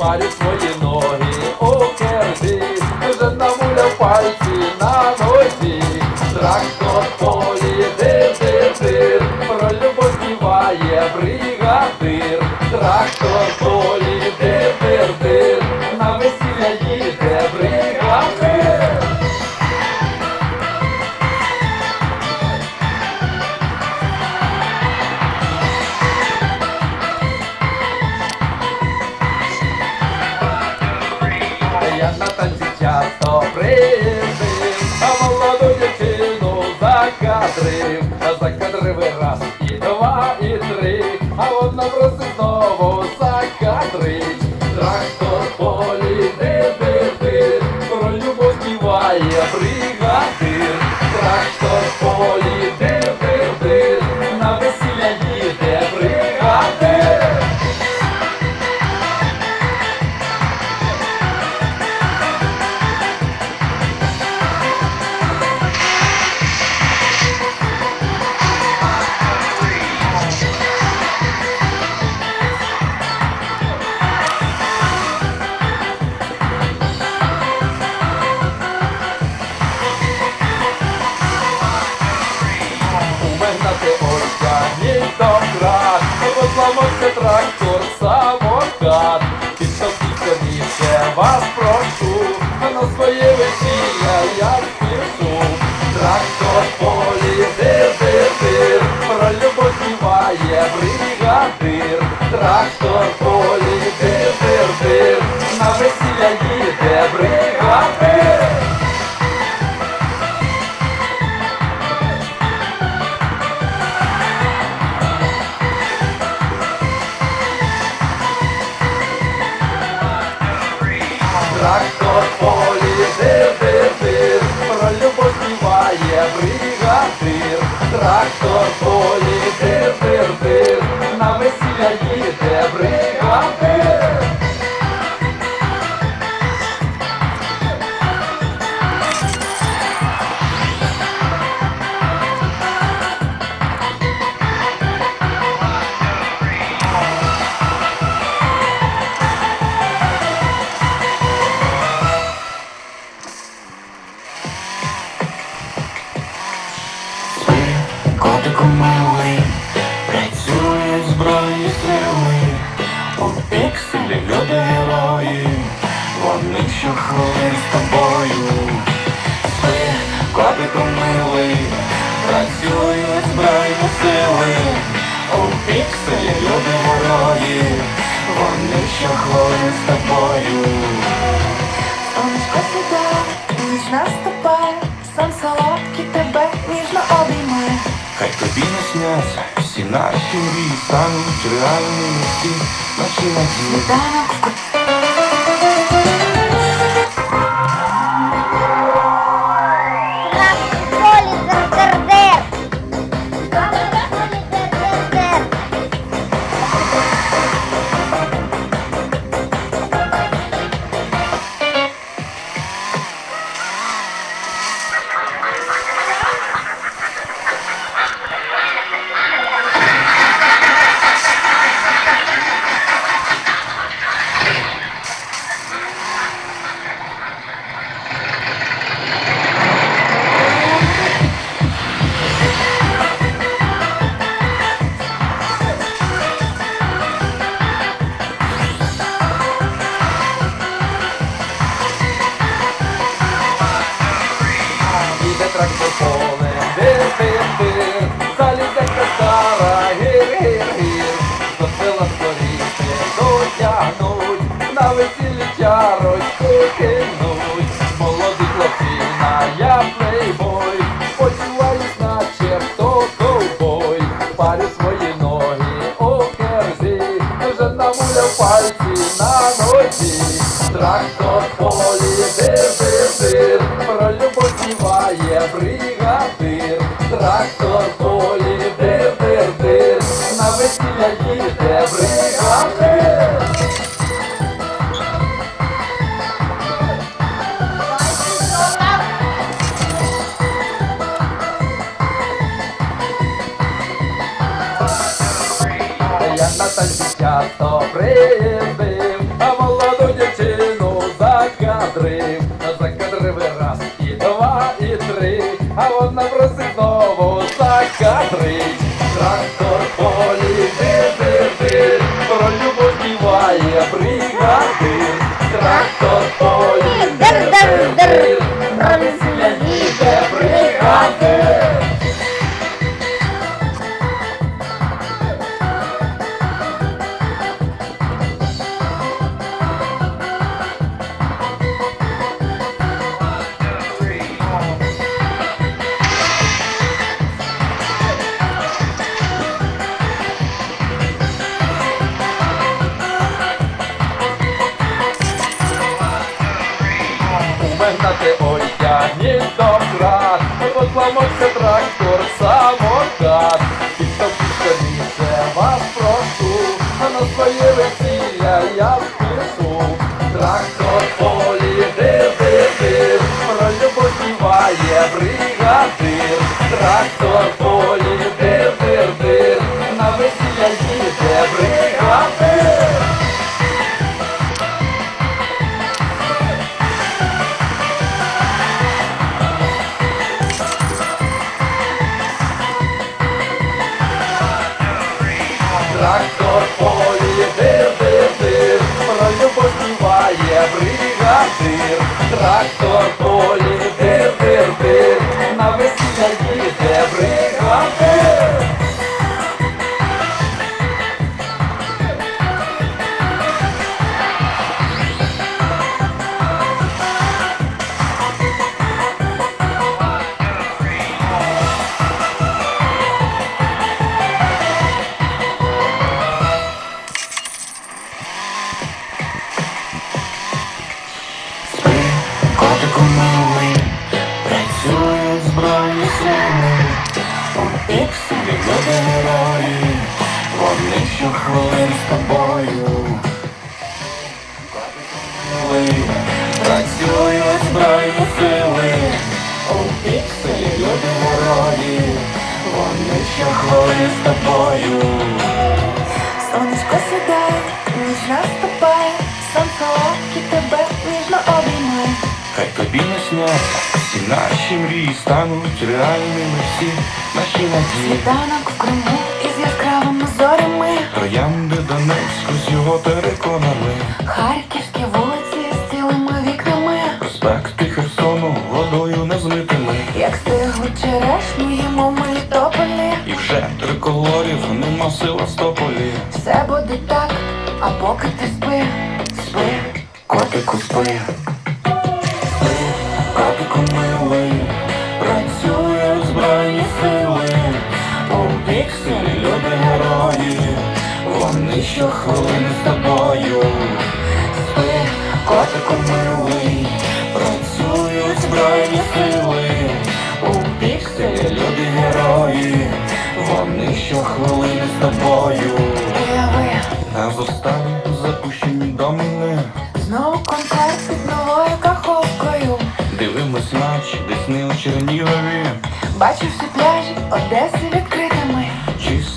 pare foi enorme. same de febre. хвилин з тобою, спи, котику милий, працюють збройні сили, у пікселі люди ворої, вони щохвилин з тобою. Сонечко сідає, ніч наступає, сон солодкий тебе ніжно обіймає. Хай тобі не сняться всі наші мрії стануть реальними всі наші надії. Сніданок Я чарочки кинуть, молодий хлопчина, я плейбой, сподіваюсь, начебто ковбой, парю свої ноги у керзі, вже намуляв пальці на нозі, трактор полі дир, дир, дир, про любов співає бригадир, трактор полі дир, дир, дир, на весілля їде бригадир. кадри. Умигнати одягні добрат, Посламався трактор, самокат, Підтопіться місце вас прошу, А на своє весілля я впишу. Трактор полі, дир-дир-дир, Про любов співає бригадир. Трактор полі, дир-дир-дир, На весілля їде бригадир. Бригадир. Герої, вони щохвилин з тобою. Працюють збройні сили. У пікселі люди герої, вони щохвилин з тобою. Сонечко сідає, ніч наступає, сонце Хай тобі не сняться, всі наші мрії стануть реальними всі наші надії. Світанок в Криму із яскравими зорями, Троянди Донецьку з його териконами, харківські вулиці з цілими вікнами, проспекти Херсону водою не змитими. як стигли черешню їмо Мелітополі. І вже триколорів нема сила стополі. Все буде так, а поки ти спи, спи. Котику спи, пікселі люди герої, вони щохвилини з тобою. Спи, котику милий, працюють збройні сили, у пікселі люди герої, вони щохвилини з тобою. На заставі запущені домини, знову концерт під новою каховкою. дивимось наче десни у Чернігові. Бачу всі пляжі Одеси відкритими.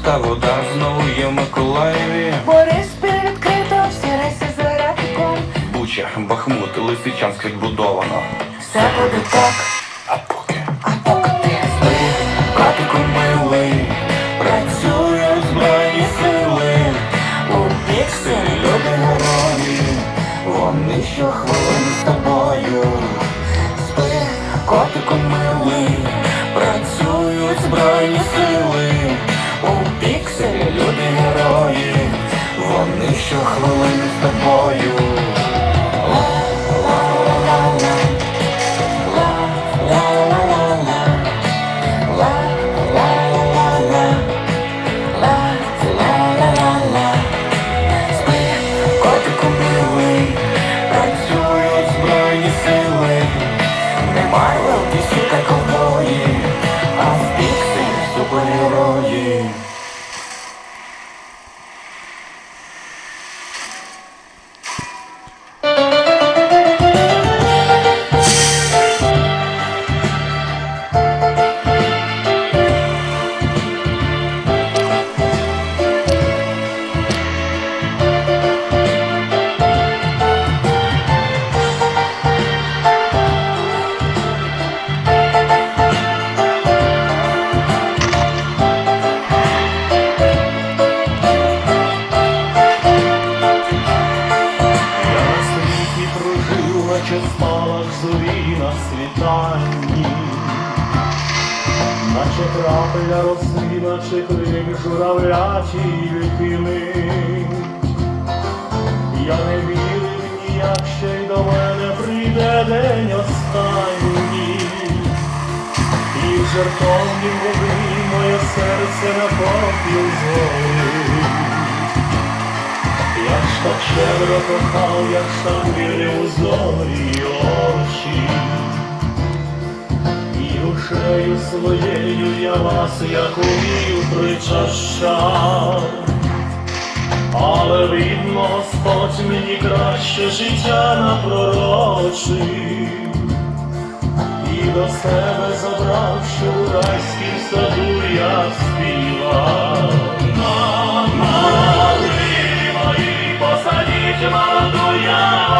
Чиста вода знову є в Миколаєві. Бориспіль відкрито, всі рейси з графіком. Буча, Бахмут, Лисичанськ відбудовано. Все буде так, А поки а поки ти спи, котику милий, працюють збройні сили. У пікселі люди герої, вони щохвилини з щохвилини з тобою. І в води моє серце на попіл згорить. Я ж так щедро кохав, як сам вірив у зорі очі. І душею своєю я вас, як умів, причащав. Але видно, Господь мені краще життя напророчив. До себе забравши у райськім саду я співав. Мама, ви мої, посадіть молоду ялину.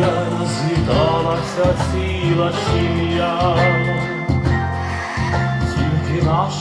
я, зліталася ціла сім'я. Тільки наш